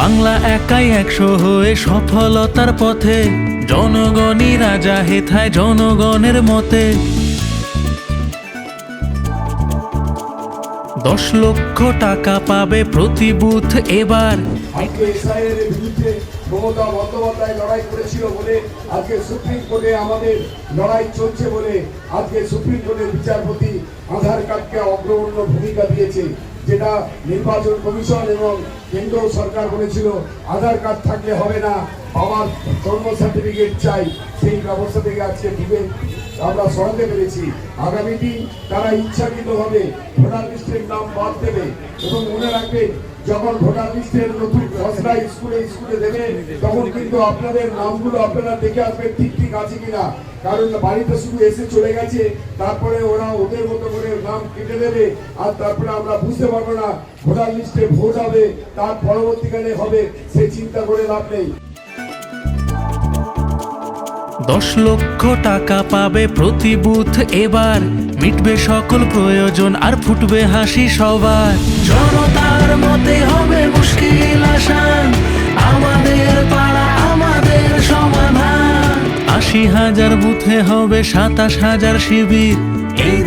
বাংলা একাই একশো হয়ে সফলতার পথে। জনগণই রাজা হেথায় জনগণের মতে। দশ লক্ষ টাকা পাবে প্রতি বুথ এবার। আজকে সুপ্রিম কোর্টে বিচারপতি আধার কার্ডকে অগ্রগণ্য ভূমিকা দিয়েছে। যেটা নির্বাচন কমিশন এবং কেন্দ্র সরকার বলেছিল, আধার কার্ড থাকলে হবে না, বাবার জন্ম সার্টিফিকেট চাই, সেই ব্যবস্থা থেকে আজকে দিবে। আমরা সরাতে পেরেছি। আগামী দিন তারা ইচ্ছাকৃতভাবে ভোটার লিস্টের নাম বাদ দেবে এবং মনে রাখবেন যখন ভোটার লিস্টের নতুন খসড়া স্কুলে স্কুলে দেবে, তখন কিন্তু আপনাদের নামগুলো আপনারা দেখে আসবেন ঠিক ঠিক আছে কিনা। কারণ বাড়িতে শুধু এসে চলে গেছে, তারপরে ওরা ওদের মতো করে নাম কেটে দেবে, আর তারপরে আমরা বুঝতে পারব না ভোটার লিস্টে ভোট হবে, তার পরবর্তীকালে হবে, সে চিন্তা করে লাভ নেই। দশ লক্ষ টাকা পাবে প্রতি বুথ এবার। মিটবে সকল প্রয়োজন আর ফুটবে হাসি সবার। জনতার মতে হবে মুশকিল আসান আমাদের পাড়া, আমাদের সমাধান। আশি হাজার বুথে হবে সাতাশ হাজার শিবির। এই